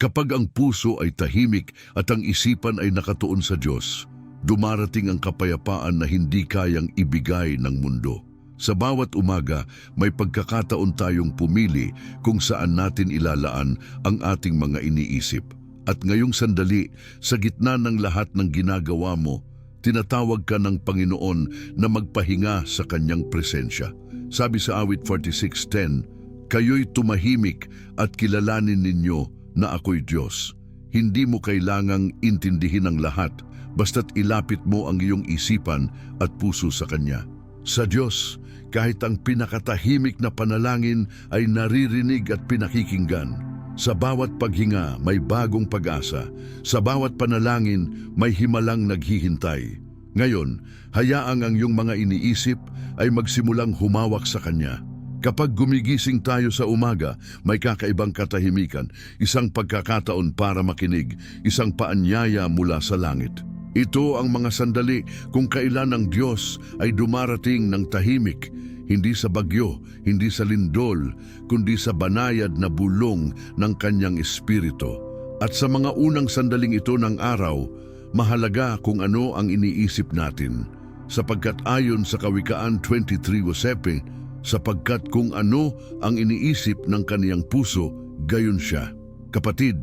Kapag ang puso ay tahimik at ang isipan ay nakatuon sa Diyos, dumarating ang kapayapaan na hindi kayang ibigay ng mundo. Sa bawat umaga, may pagkakataon tayong pumili kung saan natin ilalaan ang ating mga iniisip. At ngayong sandali, sa gitna ng lahat ng ginagawa mo, tinatawag ka ng Panginoon na magpahinga sa kanyang presensya. Sabi sa awit 46.10, Kayo'y tumahimik at kilalanin ninyo na ako'y Diyos. Hindi mo kailangang intindihin ang lahat, basta't ilapit mo ang iyong isipan at puso sa Kanya. Sa Diyos, kahit ang pinakatahimik na panalangin ay naririnig at pinakikinggan. Sa bawat paghinga may bagong pag-asa. Sa bawat panalangin may himalang naghihintay. Ngayon, hayaang ang iyong mga iniisip ay magsimulang humawak sa Kanya. Kapag gumigising tayo sa umaga, may kakaibang katahimikan, isang pagkakataon para makinig, isang paanyaya mula sa langit. Ito ang mga sandali kung kailan ang Diyos ay dumarating ng tahimik, hindi sa bagyo, hindi sa lindol, kundi sa banayad na bulong ng kanyang espiritu. At sa mga unang sandaling ito ng araw, mahalaga kung ano ang iniisip natin. Sapagkat ayon sa Kawikaan 23.7, sapagkat kung ano ang iniisip ng kaniyang puso, gayon siya. Kapatid,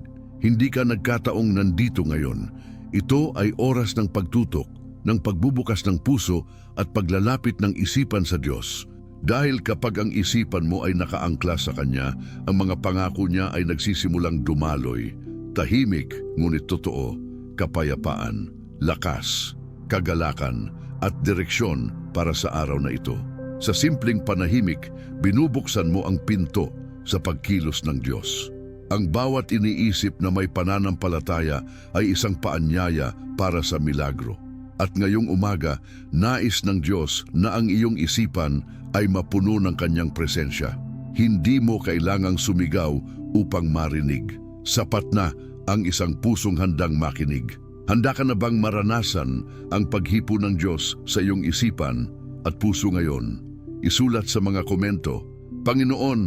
hindi ka nagkataong nandito ngayon. Ito ay oras ng pagtutok, ng pagbubukas ng puso at paglalapit ng isipan sa Diyos. Dahil kapag ang isipan mo ay nakaangkla sa Kanya, ang mga pangako niya ay nagsisimulang dumaloy. Tahimik, ngunit totoo, kapayapaan, lakas, kagalakan, at direksyon para sa araw na ito. Sa simpleng panahimik, binubuksan mo ang pinto sa pagkilos ng Diyos. Ang bawat iniisip na may pananampalataya ay isang paanyaya para sa milagro. At ngayong umaga, nais ng Diyos na ang iyong isipan ay mapuno ng kanyang presensya. Hindi mo kailangang sumigaw upang marinig. Sapat na ang isang pusong handang makinig. Handa ka na bang maranasan ang paghipo ng Diyos sa iyong isipan at puso ngayon? Isulat sa mga komento, Panginoon,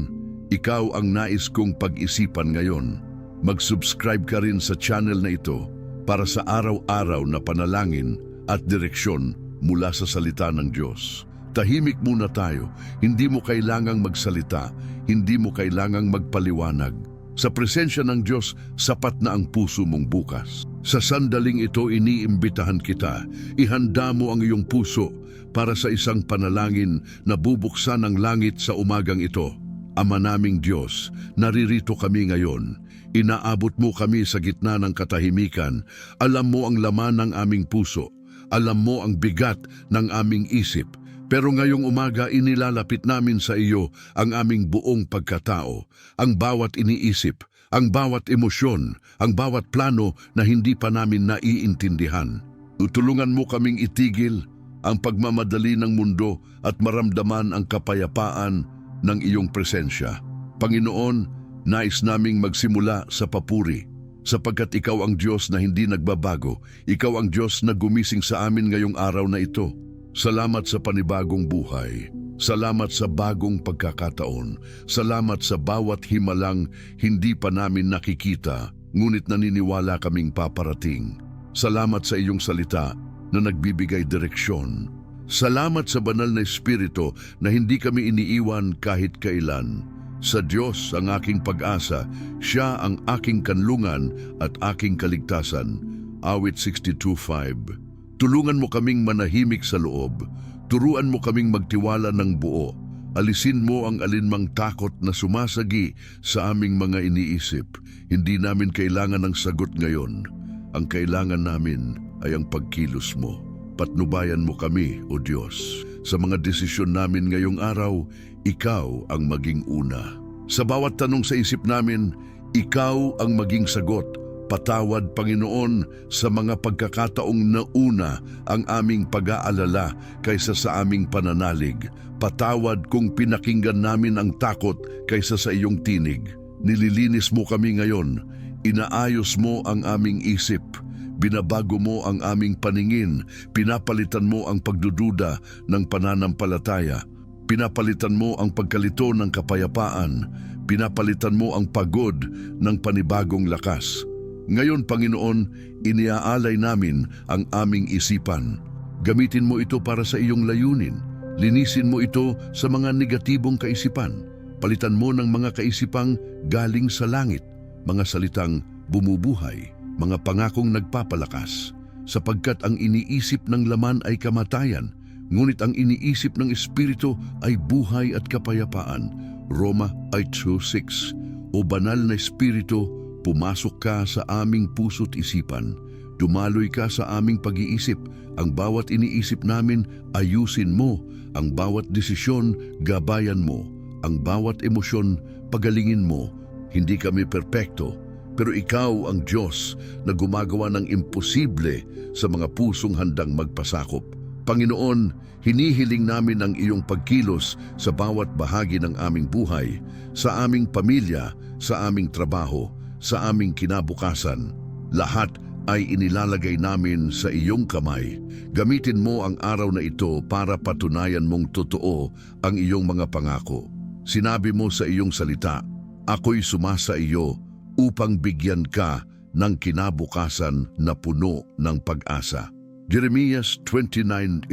ikaw ang nais kong pag-isipan ngayon. Mag-subscribe ka rin sa channel na ito para sa araw-araw na panalangin at direksyon mula sa salita ng Diyos. Tahimik muna tayo, hindi mo kailangang magsalita, hindi mo kailangang magpaliwanag. Sa presensya ng Diyos, sapat na ang puso mong bukas. Sa sandaling ito, iniimbitahan kita, ihanda mo ang iyong puso para sa isang panalangin na bubuksan ang langit sa umagang ito. Ama naming Diyos, naririto kami ngayon. Inaabot mo kami sa gitna ng katahimikan. Alam mo ang laman ng aming puso. Alam mo ang bigat ng aming isip. Pero ngayong umaga inilalapit namin sa iyo ang aming buong pagkatao, ang bawat iniisip, ang bawat emosyon, ang bawat plano na hindi pa namin naiintindihan. Tutulungan mo kaming itigil ang pagmamadali ng mundo at maramdaman ang kapayapaan ng iyong presensya. Panginoon, nais naming magsimula sa papuri, sapagkat ikaw ang Diyos na hindi nagbabago, ikaw ang Diyos na gumising sa amin ngayong araw na ito. Salamat sa panibagong buhay. Salamat sa bagong pagkakataon. Salamat sa bawat himalang hindi pa namin nakikita, ngunit naniniwala kaming paparating. Salamat sa iyong salita na nagbibigay direksyon. Salamat sa banal na Espiritu na hindi kami iniiwan kahit kailan. Sa Diyos ang aking pag-asa, Siya ang aking kanlungan at aking kaligtasan. Awit 62.5 Tulungan mo kaming manahimik sa loob. Turuan mo kaming magtiwala ng buo. Alisin mo ang alinmang takot na sumasagi sa aming mga iniisip. Hindi namin kailangan ng sagot ngayon. Ang kailangan namin ay ang pagkilos mo. Patnubayan mo kami, O Diyos. Sa mga desisyon namin ngayong araw, Ikaw ang maging una. Sa bawat tanong sa isip namin, Ikaw ang maging sagot. Patawad, Panginoon, sa mga pagkakataong nauna ang aming pag-aalala kaysa sa aming pananalig. Patawad kung pinakinggan namin ang takot kaysa sa iyong tinig. Nililinis mo kami ngayon. Inaayos mo ang aming isip. Binabago mo ang aming paningin, pinapalitan mo ang pagdududa ng pananampalataya, pinapalitan mo ang pagkalito ng kapayapaan, Pinapalitan mo ang pagod ng panibagong lakas. Ngayon, Panginoon, iniaalay namin ang aming isipan. Gamitin mo ito para sa iyong layunin. Linisin mo ito sa mga negatibong kaisipan. Palitan mo ng mga kaisipang galing sa langit, mga salitang bumubuhay, mga pangakong nagpapalakas. Sapagkat ang iniisip ng laman ay kamatayan, ngunit ang iniisip ng Espiritu ay buhay at kapayapaan. Roma 8.6 O banal na Espiritu, pumasok ka sa aming puso't isipan. Dumaloy ka sa aming pag-iisip. Ang bawat iniisip namin, ayusin mo. Ang bawat desisyon, gabayan mo. Ang bawat emosyon, pagalingin mo. Hindi kami perpekto, pero ikaw ang Diyos na gumagawa ng imposible sa mga pusong handang magpasakop. Panginoon, hinihiling namin ang iyong pagkilos sa bawat bahagi ng aming buhay, sa aming pamilya, sa aming trabaho, sa aming kinabukasan. Lahat ay inilalagay namin sa iyong kamay. Gamitin mo ang araw na ito para patunayan mong totoo ang iyong mga pangako. Sinabi mo sa iyong salita, Ako'y sumasa iyo upang bigyan ka ng kinabukasan na puno ng pag-asa. Jeremias 29.11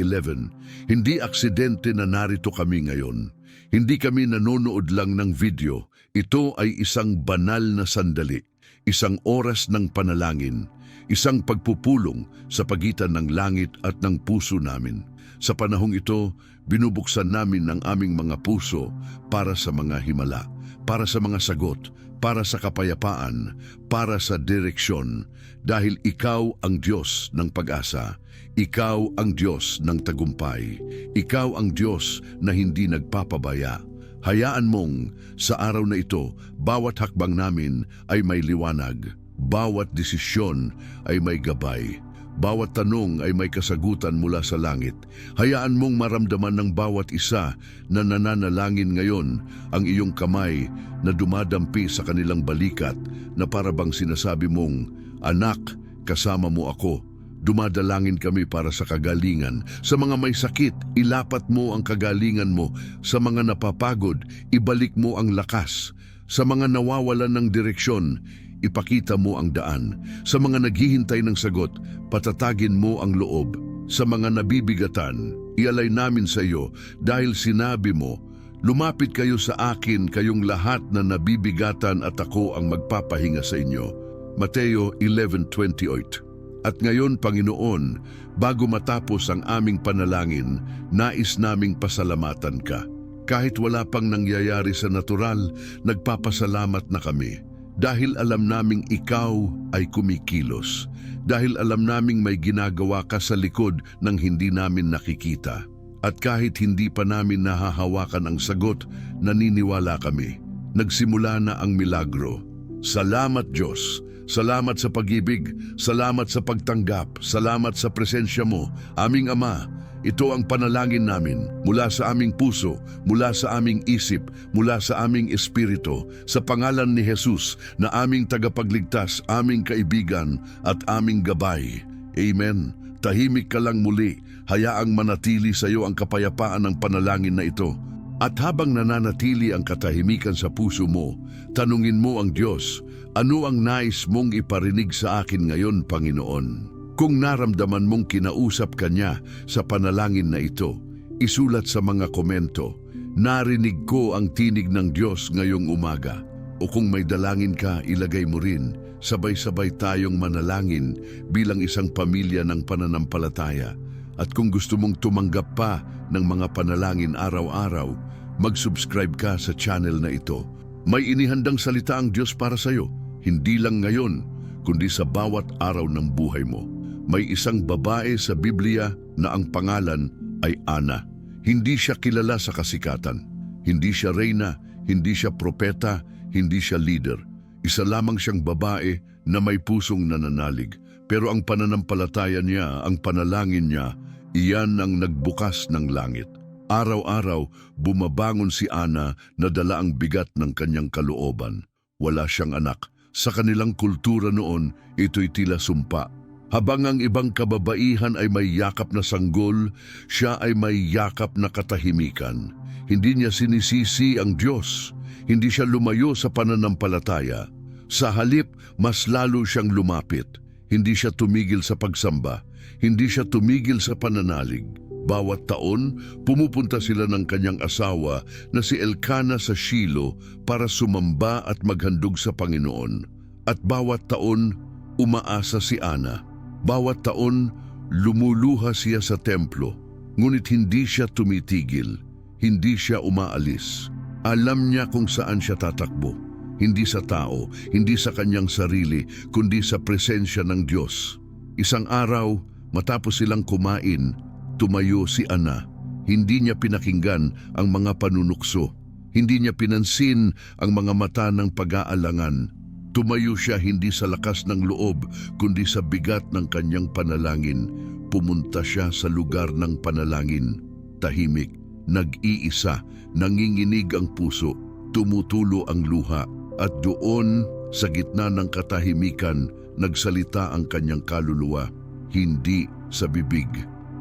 Hindi aksidente na narito kami ngayon. Hindi kami nanonood lang ng video. Ito ay isang banal na sandali, isang oras ng panalangin, isang pagpupulong sa pagitan ng langit at ng puso namin. Sa panahong ito, binubuksan namin ang aming mga puso para sa mga himala, para sa mga sagot, para sa kapayapaan, para sa direksyon, dahil ikaw ang Diyos ng pag-asa. Ikaw ang Diyos ng tagumpay. Ikaw ang Diyos na hindi nagpapabaya. Hayaan mong sa araw na ito, bawat hakbang namin ay may liwanag. Bawat desisyon ay may gabay. Bawat tanong ay may kasagutan mula sa langit. Hayaan mong maramdaman ng bawat isa na nananalangin ngayon ang iyong kamay na dumadampi sa kanilang balikat na parabang sinasabi mong, Anak, kasama mo ako. Dumadalangin kami para sa kagalingan. Sa mga may sakit, ilapat mo ang kagalingan mo. Sa mga napapagod, ibalik mo ang lakas. Sa mga nawawalan ng direksyon, ipakita mo ang daan. Sa mga naghihintay ng sagot, patatagin mo ang loob. Sa mga nabibigatan, ialay namin sa iyo dahil sinabi mo, Lumapit kayo sa akin kayong lahat na nabibigatan at ako ang magpapahinga sa inyo. Mateo 11.28 At ngayon, Panginoon, bago matapos ang aming panalangin, nais naming pasalamatan ka. Kahit wala pang nangyayari sa natural, nagpapasalamat na kami. Dahil alam naming ikaw ay kumikilos. Dahil alam naming may ginagawa ka sa likod ng hindi namin nakikita. At kahit hindi pa namin nahahawakan ang sagot, naniniwala kami. Nagsimula na ang milagro. Salamat Diyos. Salamat sa pag-ibig. Salamat sa pagtanggap. Salamat sa presensya mo. Aming Ama, ito ang panalangin namin mula sa aming puso, mula sa aming isip, mula sa aming espiritu, sa pangalan ni Jesus na aming tagapagligtas, aming kaibigan at aming gabay. Amen. Tahimik ka lang muli, hayaang manatili sa iyo ang kapayapaan ng panalangin na ito. At habang nananatili ang katahimikan sa puso mo, tanungin mo ang Diyos, ano ang nais mong iparinig sa akin ngayon, Panginoon? Kung naramdaman mong kinausap ka niya sa panalangin na ito, isulat sa mga komento, narinig ko ang tinig ng Diyos ngayong umaga. O kung may dalangin ka, ilagay mo rin, sabay-sabay tayong manalangin bilang isang pamilya ng pananampalataya. At kung gusto mong tumanggap pa ng mga panalangin araw-araw, mag-subscribe ka sa channel na ito. May inihandang salita ang Diyos para sa iyo, hindi lang ngayon, kundi sa bawat araw ng buhay mo. May isang babae sa Biblia na ang pangalan ay Ana. Hindi siya kilala sa kasikatan. Hindi siya reyna, hindi siya propeta, hindi siya leader. Isa lamang siyang babae na may pusong nananalig. Pero ang pananampalataya niya, ang panalangin niya, iyan ang nagbukas ng langit. Araw-araw, bumabangon si Ana na dala ang bigat ng kanyang kalooban. Wala siyang anak. Sa kanilang kultura noon, ito'y tila sumpa. Habang ang ibang kababaihan ay may yakap na sanggol, siya ay may yakap na katahimikan. Hindi niya sinisisi ang Diyos. Hindi siya lumayo sa pananampalataya. Sa halip, mas lalo siyang lumapit. Hindi siya tumigil sa pagsamba. Hindi siya tumigil sa pananalig. Bawat taon, pumupunta sila ng kanyang asawa na si Elkana sa Shilo para sumamba at maghandog sa Panginoon. At bawat taon, umaasa si Ana. Bawat taon, lumuluha siya sa templo. Ngunit hindi siya tumitigil. Hindi siya umaalis. Alam niya kung saan siya tatakbo. Hindi sa tao, hindi sa kanyang sarili, kundi sa presensya ng Diyos. Isang araw, matapos silang kumain, tumayo si Ana. Hindi niya pinakinggan ang mga panunukso. Hindi niya pinansin ang mga mata ng pag-aalangan. Tumayo siya hindi sa lakas ng loob, kundi sa bigat ng kanyang panalangin. Pumunta siya sa lugar ng panalangin. Tahimik, nag-iisa, nanginginig ang puso, tumutulo ang luha. At doon, sa gitna ng katahimikan, nagsalita ang kanyang kaluluwa. Hindi sa bibig,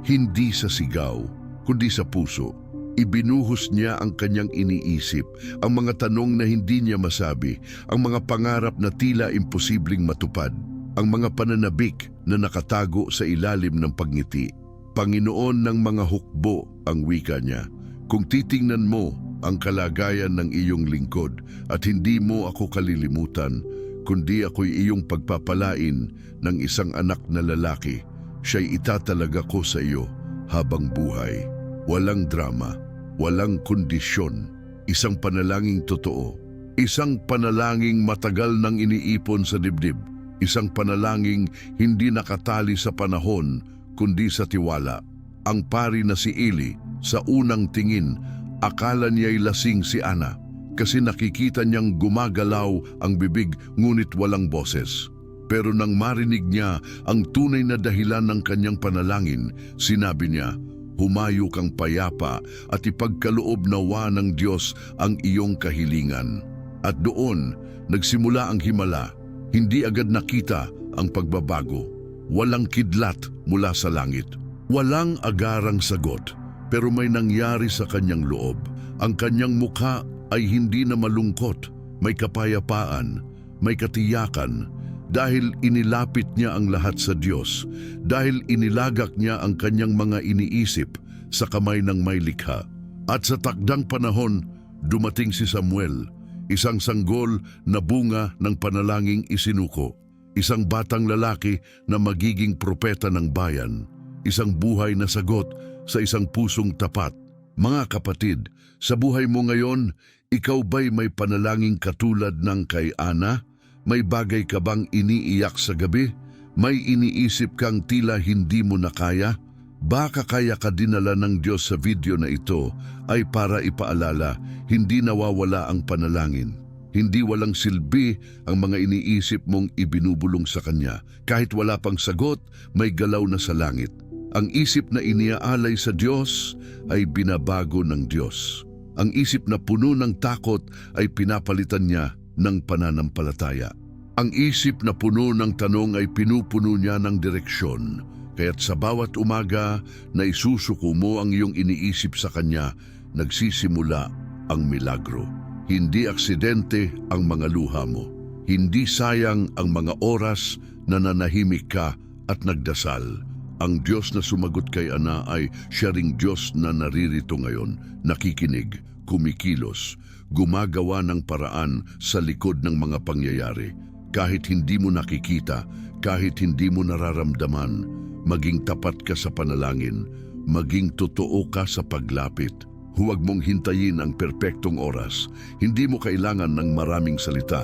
hindi sa sigaw, kundi sa puso. Ibinuhos niya ang kanyang iniisip, ang mga tanong na hindi niya masabi, ang mga pangarap na tila imposibleng matupad, ang mga pananabik na nakatago sa ilalim ng pagngiti. Panginoon ng mga hukbo ang wika niya. Kung titingnan mo ang kalagayan ng iyong lingkod at hindi mo ako kalilimutan, kundi ako'y iyong pagpapalain ng isang anak na lalaki, siya'y itatalaga ko sa iyo habang buhay. Walang drama, walang kondisyon, isang panalangin totoo, isang panalangin matagal nang iniipon sa dibdib, isang panalangin hindi nakatali sa panahon kundi sa tiwala. Ang pari na si Eli, sa unang tingin, akala niya'y lasing si Ana kasi nakikita niyang gumagalaw ang bibig ngunit walang boses. Pero nang marinig niya ang tunay na dahilan ng kanyang panalangin, sinabi niya, Humayo kang payapa at ipagkaloob nawa ng Diyos ang iyong kahilingan. At doon, nagsimula ang himala. Hindi agad nakita ang pagbabago. Walang kidlat mula sa langit. Walang agarang sagot, pero may nangyari sa kanyang loob. Ang kanyang mukha ay hindi na malungkot, may kapayapaan, may katiyakan, dahil inilapit niya ang lahat sa Diyos, dahil inilagak niya ang kanyang mga iniisip sa kamay ng may likha. At sa takdang panahon, dumating si Samuel, isang sanggol na bunga ng panalangin isinuko, isang batang lalaki na magiging propeta ng bayan, isang buhay na sagot sa isang pusong tapat. Mga kapatid, sa buhay mo ngayon, ikaw ba'y may panalangin katulad ng kay Ana? May bagay ka bang iniiyak sa gabi? May iniisip kang tila hindi mo na kaya? Baka kaya ka dinala ng Diyos sa video na ito ay para ipaalala, hindi nawawala ang panalangin. Hindi walang silbi ang mga iniisip mong ibinubulong sa Kanya. Kahit wala pang sagot, may galaw na sa langit. Ang isip na iniaalay sa Diyos ay binabago ng Diyos. Ang isip na puno ng takot ay pinapalitan niya ng pananampalataya. Ang isip na puno ng tanong ay pinupuno niya ng direksyon, kaya't sa bawat umaga na isusuko mo ang iyong iniisip sa Kanya, nagsisimula ang milagro. Hindi aksidente ang mga luha mo. Hindi sayang ang mga oras na nanahimik ka at nagdasal. Ang Diyos na sumagot kay Ana ay siya ring Diyos na naririto ngayon, nakikinig, kumikilos, gumagawa ng paraan sa likod ng mga pangyayari. Kahit hindi mo nakikita, kahit hindi mo nararamdaman, maging tapat ka sa panalangin, maging totoo ka sa paglapit. Huwag mong hintayin ang perpektong oras. Hindi mo kailangan ng maraming salita.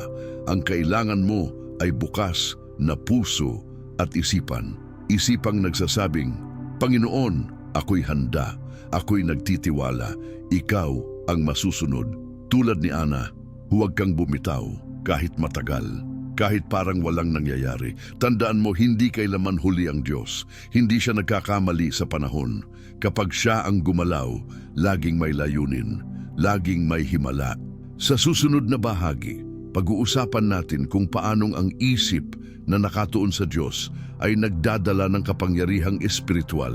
Ang kailangan mo ay bukas na puso at isipan. Isipang nagsasabing, Panginoon, ako'y handa, ako'y nagtitiwala, ikaw ang masusunod. Tulad ni Ana, huwag kang bumitaw kahit matagal, kahit parang walang nangyayari. Tandaan mo, hindi kailaman huli ang Diyos. Hindi siya nagkakamali sa panahon. Kapag siya ang gumalaw, laging may layunin, laging may himala. Sa susunod na bahagi, pag-uusapan natin kung paanong ang isip na nakatuon sa Diyos ay nagdadala ng kapangyarihang espiritual,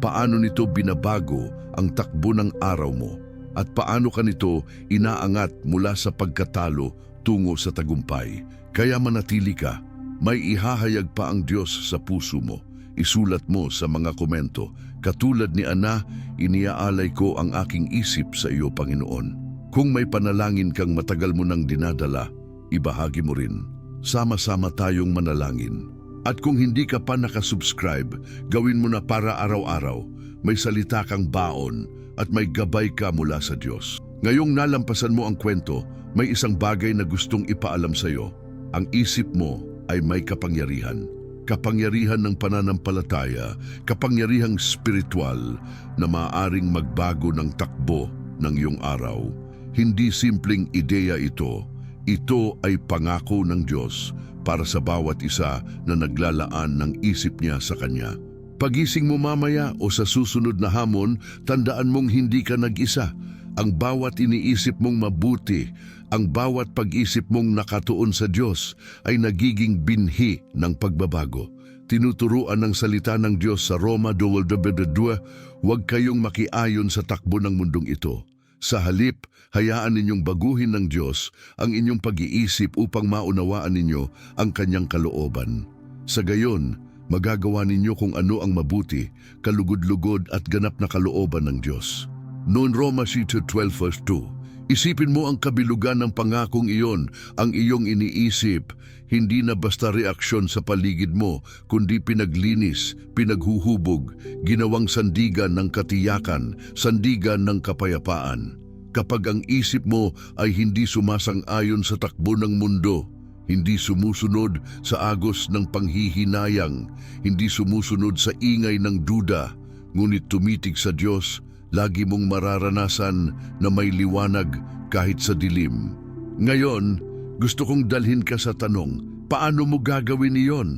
paano nito binabago ang takbo ng araw mo, at paano ka nito inaangat mula sa pagkatalo tungo sa tagumpay. Kaya manatili ka, may ihahayag pa ang Diyos sa puso mo. Isulat mo sa mga komento, katulad ni Ana, iniaalay ko ang aking isip sa iyo, Panginoon. Kung may panalangin kang matagal mo nang dinadala, ibahagi mo rin. Sama-sama tayong manalangin. At kung hindi ka pa nakasubscribe, gawin mo na para araw-araw. May salita kang baon at may gabay ka mula sa Diyos. Ngayong nalampasan mo ang kwento, may isang bagay na gustong ipaalam sa iyo. Ang isip mo ay may kapangyarihan. Kapangyarihan ng pananampalataya, kapangyarihang spiritual na maaring magbago ng takbo ng iyong araw. Hindi simpleng ideya ito, ito ay pangako ng Diyos para sa bawat isa na naglalaan ng isip niya sa Kanya. Pagising mo mamaya o sa susunod na hamon, tandaan mong hindi ka nag-isa. Ang bawat iniisip mong mabuti, ang bawat pag-isip mong nakatuon sa Diyos ay nagiging binhi ng pagbabago. Tinuturuan ng salita ng Diyos sa Roma 12.2, huwag kayong makiayon sa takbo ng mundong ito. Sa halip, hayaan ninyong baguhin ng Diyos ang inyong pag-iisip upang maunawaan ninyo ang kanyang kalooban. Sa gayon, magagawa ninyo kung ano ang mabuti, kalugod-lugod at ganap na kalooban ng Diyos. Noon Roma 12 verse 2, Isipin mo ang kabilugan ng pangakong iyon, ang iyong iniisip, hindi na basta reaksyon sa paligid mo, kundi pinaglinis, pinaghuhubog, ginawang sandigan ng katiyakan, sandigan ng kapayapaan. Kapag ang isip mo ay hindi sumasang-ayon sa takbo ng mundo, hindi sumusunod sa agos ng panghihinayang, hindi sumusunod sa ingay ng duda, ngunit tumitig sa Diyos, lagi mong mararanasan na may liwanag kahit sa dilim. Ngayon, gusto kong dalhin ka sa tanong, paano mo gagawin iyon?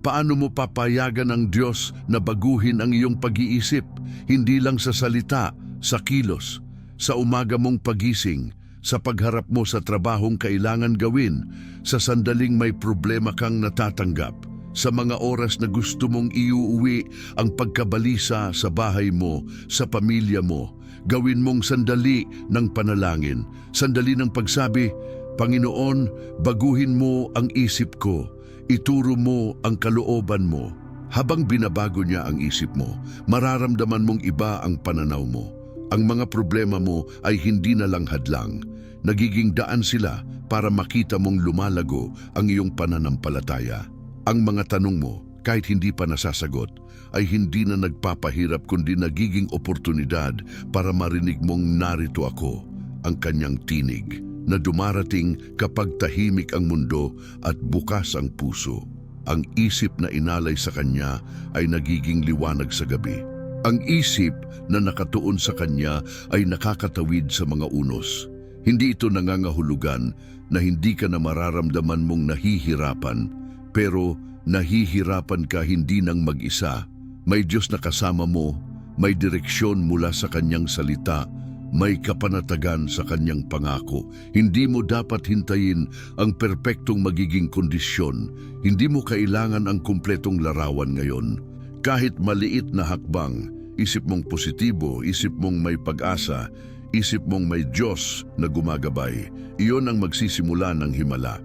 Paano mo papayagan ang Diyos na baguhin ang iyong pag-iisip, hindi lang sa salita, sa kilos, sa umaga mong pagising, sa pagharap mo sa trabahong kailangan gawin, sa sandaling may problema kang natatanggap, sa mga oras na gusto mong iuuwi ang pagkabalisa sa bahay mo, sa pamilya mo, gawin mong sandali ng panalangin, sandali ng pagsabi, Panginoon, baguhin mo ang isip ko, ituro mo ang kalooban mo. Habang binabago niya ang isip mo, mararamdaman mong iba ang pananaw mo. Ang mga problema mo ay hindi na lang hadlang, nagiging daan sila para makita mong lumalago ang iyong pananampalataya. Ang mga tanong mo, kahit hindi pa nasasagot, ay hindi na nagpapahirap kundi nagiging oportunidad para marinig mong narito ako, ang kanyang tinig, na dumarating kapag tahimik ang mundo at bukas ang puso. Ang isip na inalay sa kanya ay nagiging liwanag sa gabi. Ang isip na nakatuon sa kanya ay nakakatawid sa mga unos. Hindi ito nangangahulugan na hindi ka na mararamdaman mong nahihirapan pero nahihirapan ka hindi nang mag-isa. May Diyos na kasama mo, may direksyon mula sa Kanyang salita, may kapanatagan sa Kanyang pangako. Hindi mo dapat hintayin ang perpektong magiging kondisyon. Hindi mo kailangan ang kumpletong larawan ngayon. Kahit maliit na hakbang, isip mong positibo, isip mong may pag-asa, isip mong may Diyos na gumagabay, iyon ang magsisimula ng himala.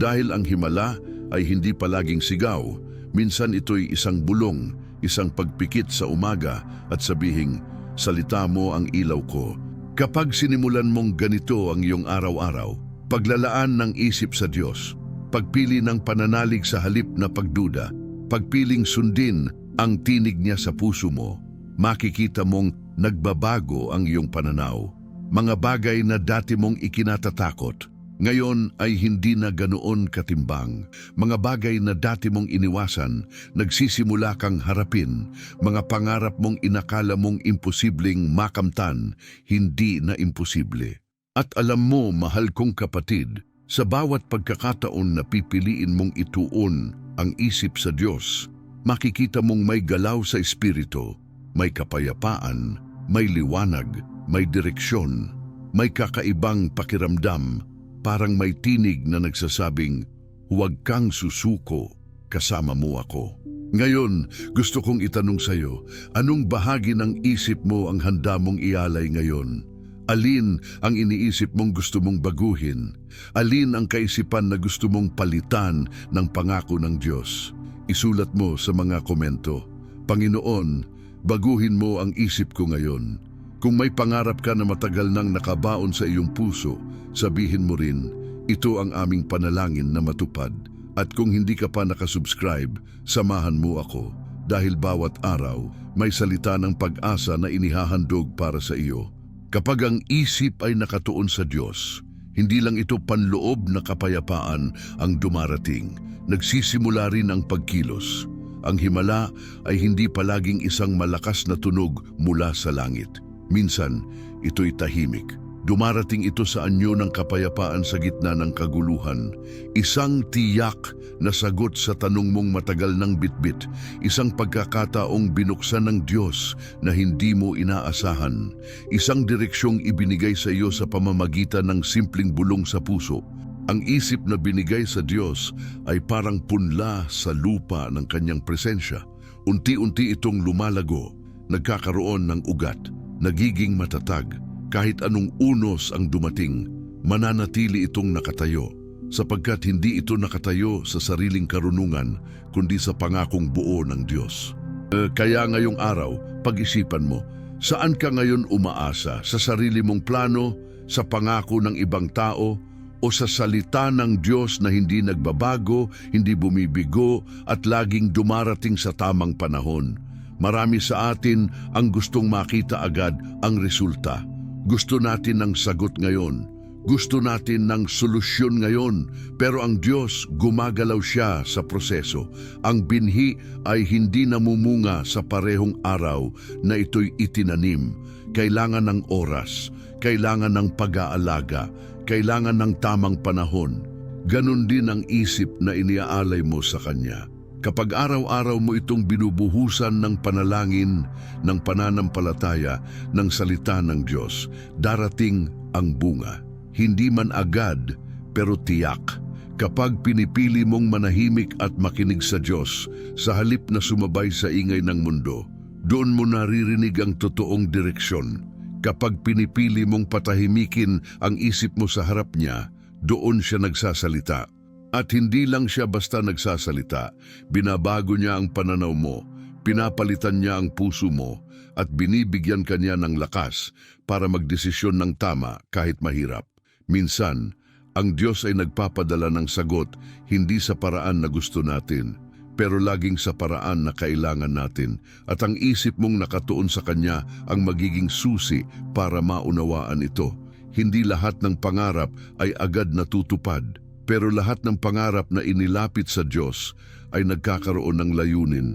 Dahil ang himala ay hindi palaging sigaw, minsan ito'y isang bulong, isang pagpikit sa umaga at sabihing, salita mo ang ilaw ko. Kapag sinimulan mong ganito ang iyong araw-araw, paglalaan ng isip sa Diyos, pagpili ng pananalig sa halip na pagduda, pagpiling sundin ang tinig niya sa puso mo, makikita mong nagbabago ang iyong pananaw. Mga bagay na dati mong ikinatatakot, ngayon ay hindi na ganoon katimbang. Mga bagay na dati mong iniwasan, nagsisimula kang harapin. Mga pangarap mong inakala mong imposibleng makamtan, hindi na imposible. At alam mo, mahal kong kapatid, sa bawat pagkakataon na pipiliin mong ituon ang isip sa Diyos, makikita mong may galaw sa espiritu, may kapayapaan, may liwanag, may direksyon, may kakaibang pakiramdam, parang may tinig na nagsasabing, huwag kang susuko, kasama mo ako. Ngayon, gusto kong itanong sa'yo, anong bahagi ng isip mo ang handa mong ialay ngayon? Alin ang iniisip mong gusto mong baguhin? Alin ang kaisipan na gusto mong palitan ng pangako ng Diyos? Isulat mo sa mga komento. Panginoon, baguhin mo ang isip ko ngayon. Kung may pangarap ka na matagal nang nakabaon sa iyong puso, sabihin mo rin, ito ang aming panalangin na matupad. At kung hindi ka pa nakasubscribe, samahan mo ako dahil bawat araw may salita ng pag-asa na inihahandog para sa iyo. Kapag ang isip ay nakatuon sa Diyos, hindi lang ito panloob na kapayapaan ang dumarating. Nagsisimula rin ang pagkilos. Ang himala ay hindi palaging isang malakas na tunog mula sa langit. Minsan, ito'y tahimik. Dumarating ito sa anyo ng kapayapaan sa gitna ng kaguluhan. Isang tiyak na sagot sa tanong mong matagal ng bitbit. Isang pagkakataong binuksan ng Diyos na hindi mo inaasahan. Isang direksyong ibinigay sa iyo sa pamamagitan ng simpleng bulong sa puso. Ang isip na binigay sa Diyos ay parang punla sa lupa ng kanyang presensya. Unti-unti itong lumalago, nagkakaroon ng ugat, nagiging matatag. Kahit anong unos ang dumating, mananatili itong nakatayo sapagkat hindi ito nakatayo sa sariling karunungan kundi sa pangakong buo ng Diyos. Eh, kaya ngayong araw, pag-isipan mo, saan ka ngayon umaasa? Sa sarili mong plano, sa pangako ng ibang tao, o sa salita ng Diyos na hindi nagbabago, hindi bumibigo at laging dumarating sa tamang panahon. Marami sa atin ang gustong makita agad ang resulta. Gusto natin ng sagot ngayon. Gusto natin ng solusyon ngayon. Pero ang Diyos, gumagalaw siya sa proseso. Ang binhi ay hindi namumunga sa parehong araw na ito'y itinanim. Kailangan ng oras, kailangan ng pag-aalaga, kailangan ng tamang panahon. Ganon din ang isip na iniaalay mo sa Kanya. Kapag araw-araw mo itong binubuhusan ng panalangin, ng pananampalataya, ng salita ng Diyos, darating ang bunga. Hindi man agad, pero tiyak. Kapag pinipili mong manahimik at makinig sa Diyos, sa halip na sumabay sa ingay ng mundo, doon mo naririnig ang totoong direksyon. Kapag pinipili mong patahimikin ang isip mo sa harap niya, doon siya nagsasalita. At hindi lang siya basta nagsasalita, binabago niya ang pananaw mo, pinapalitan niya ang puso mo, at binibigyan ka niya ng lakas para magdesisyon ng tama kahit mahirap. Minsan, ang Diyos ay nagpapadala ng sagot hindi sa paraan na gusto natin, pero laging sa paraan na kailangan natin at ang isip mong nakatuon sa Kanya ang magiging susi para maunawaan ito. Hindi lahat ng pangarap ay agad natutupad, pero lahat ng pangarap na inilapit sa Diyos ay nagkakaroon ng layunin.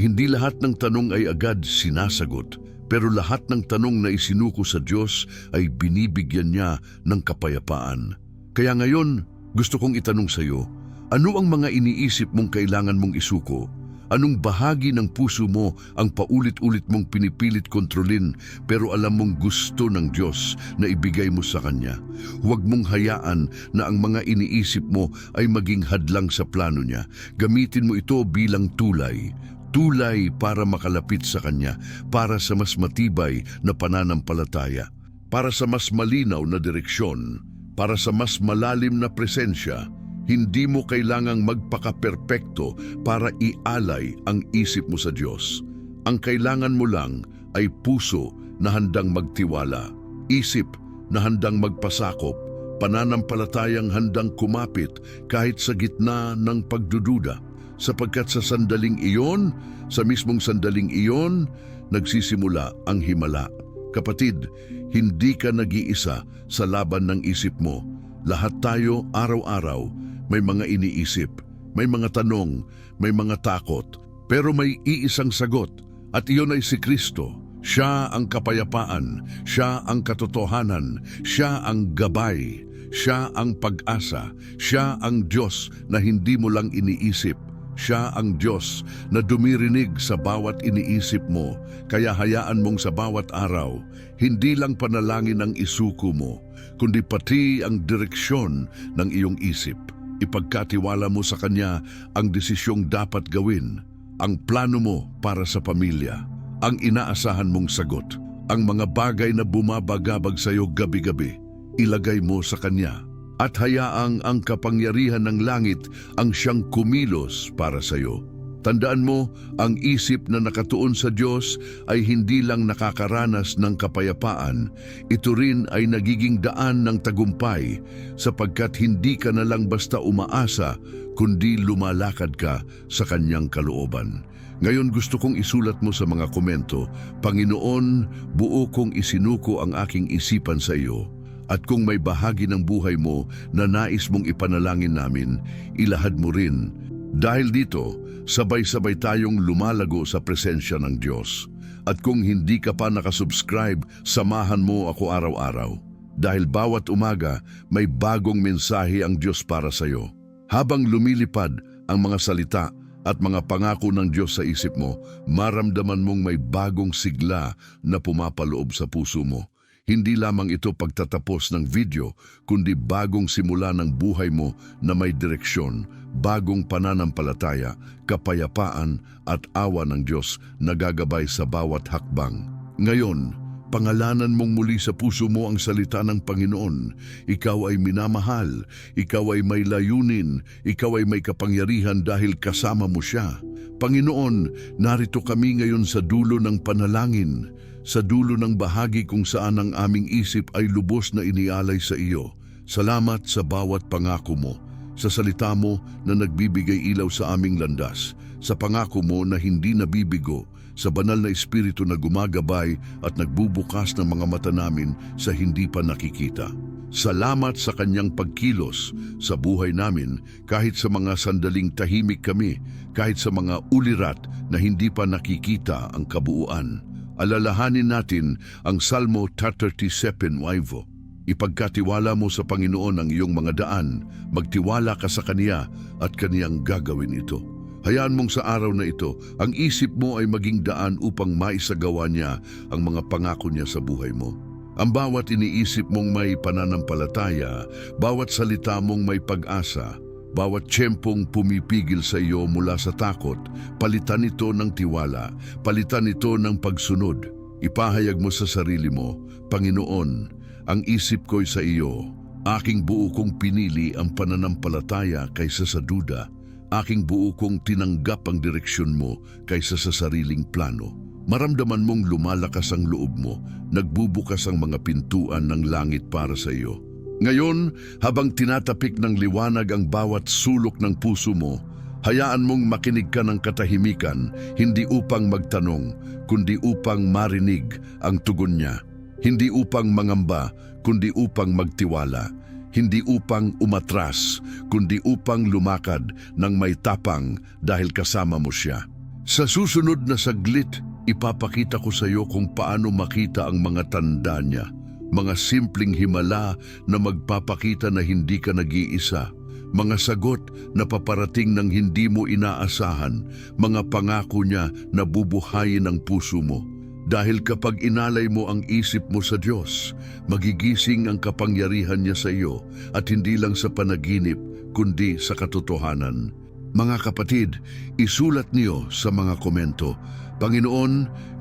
Hindi lahat ng tanong ay agad sinasagot, pero lahat ng tanong na isinuko sa Diyos ay binibigyan niya ng kapayapaan. Kaya ngayon, gusto kong itanong sa iyo, ano ang mga iniisip mong kailangan mong isuko? Anong bahagi ng puso mo ang paulit-ulit mong pinipilit kontrolin pero alam mong gusto ng Diyos na ibigay mo sa Kanya? Huwag mong hayaan na ang mga iniisip mo ay maging hadlang sa plano niya. Gamitin mo ito bilang tulay. Tulay para makalapit sa Kanya, para sa mas matibay na pananampalataya, para sa mas malinaw na direksyon, para sa mas malalim na presensya, hindi mo kailangang magpaka-perpekto para ialay ang isip mo sa Diyos. Ang kailangan mo lang ay puso na handang magtiwala, isip na handang magpasakop, pananampalatayang handang kumapit kahit sa gitna ng pagdududa. Sapagkat sa sandaling iyon, sa mismong sandaling iyon, nagsisimula ang himala. Kapatid, hindi ka nag-iisa sa laban ng isip mo. Lahat tayo araw-araw may mga iniisip, may mga tanong, may mga takot, pero may iisang sagot at iyon ay si Kristo. Siya ang kapayapaan, siya ang katotohanan, siya ang gabay, siya ang pag-asa, siya ang Diyos na hindi mo lang iniisip, siya ang Diyos na dumirinig sa bawat iniisip mo, kaya hayaan mong sa bawat araw, hindi lang panalangin ang isuko mo, kundi pati ang direksyon ng iyong isip. Ipagkatiwala mo sa Kanya ang desisyong dapat gawin, ang plano mo para sa pamilya, ang inaasahan mong sagot, ang mga bagay na bumabagabag sa iyo gabi-gabi, ilagay mo sa Kanya at hayaang ang kapangyarihan ng langit ang siyang kumilos para sa iyo. Tandaan mo, ang isip na nakatuon sa Diyos ay hindi lang nakakaranas ng kapayapaan, ito rin ay nagiging daan ng tagumpay sapagkat hindi ka na lang basta umaasa, kundi lumalakad ka sa kanyang kalooban. Ngayon gusto kong isulat mo sa mga komento, Panginoon, buo kong isinuko ang aking isipan sa iyo. At kung may bahagi ng buhay mo na nais mong ipanalangin namin, ilahad mo rin. Dahil dito, sabay-sabay tayong lumalago sa presensya ng Diyos. At kung hindi ka pa nakasubscribe, samahan mo ako araw-araw. Dahil bawat umaga, may bagong mensahe ang Diyos para sa iyo. Habang lumilipad ang mga salita at mga pangako ng Diyos sa isip mo, maramdaman mong may bagong sigla na pumapaloob sa puso mo. Hindi lamang ito pagtatapos ng video, kundi bagong simula ng buhay mo na may direksyon, bagong pananampalataya, kapayapaan at awa ng Diyos na gagabay sa bawat hakbang. Ngayon, pangalanan mong muli sa puso mo ang salita ng Panginoon. Ikaw ay minamahal, ikaw ay may layunin, ikaw ay may kapangyarihan dahil kasama mo siya. Panginoon, narito kami ngayon sa dulo ng panalangin, sa dulo ng bahagi kung saan ang aming isip ay lubos na inialay sa iyo. Salamat sa bawat pangako mo, sa salita mo na nagbibigay ilaw sa aming landas, sa pangako mo na hindi nabibigo, sa banal na espiritu na gumagabay at nagbubukas ng mga mata namin sa hindi pa nakikita. Salamat sa kanyang pagkilos sa buhay namin kahit sa mga sandaling tahimik kami, kahit sa mga ulirat na hindi pa nakikita ang kabuuan. Alalahanin natin ang Salmo 37.5. Ipagkatiwala mo sa Panginoon ang iyong mga daan, magtiwala ka sa Kaniya at Kaniyang gagawin ito. Hayaan mong sa araw na ito, ang isip mo ay maging daan upang maisagawa niya ang mga pangako niya sa buhay mo. Ang bawat iniisip mong may pananampalataya, bawat salita mong may pag-asa, bawat tiyempong pumipigil sa iyo mula sa takot, palitan ito ng tiwala, palitan ito ng pagsunod. Ipahayag mo sa sarili mo, Panginoon, ang isip ko'y sa iyo. Aking buo kong pinili ang pananampalataya kaysa sa duda. Aking buo kong tinanggap ang direksyon mo kaysa sa sariling plano. Maramdaman mong lumalakas ang loob mo, nagbubukas ang mga pintuan ng langit para sa iyo. Ngayon, habang tinatapik ng liwanag ang bawat sulok ng puso mo, hayaan mong makinig ka ng katahimikan, hindi upang magtanong, kundi upang marinig ang tugon niya. Hindi upang mangamba, kundi upang magtiwala. Hindi upang umatras, kundi upang lumakad ng may tapang dahil kasama mo siya. Sa susunod na saglit, ipapakita ko sa iyo kung paano makita ang mga tanda niya mga simpleng himala na magpapakita na hindi ka nag-iisa, mga sagot na paparating ng hindi mo inaasahan, mga pangako niya na bubuhayin ang puso mo. Dahil kapag inalay mo ang isip mo sa Diyos, magigising ang kapangyarihan niya sa iyo at hindi lang sa panaginip, kundi sa katotohanan. Mga kapatid, isulat niyo sa mga komento, Panginoon,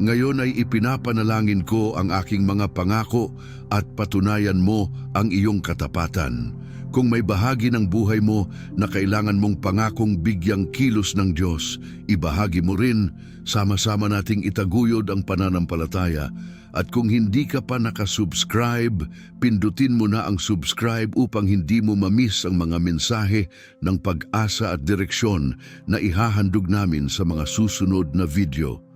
ngayon ay ipinapanalangin ko ang aking mga pangako at patunayan mo ang iyong katapatan. Kung may bahagi ng buhay mo na kailangan mong pangakong bigyang kilos ng Diyos, ibahagi mo rin, sama-sama nating itaguyod ang pananampalataya. At kung hindi ka pa nakasubscribe, pindutin mo na ang subscribe upang hindi mo mamiss ang mga mensahe ng pag-asa at direksyon na ihahandog namin sa mga susunod na video.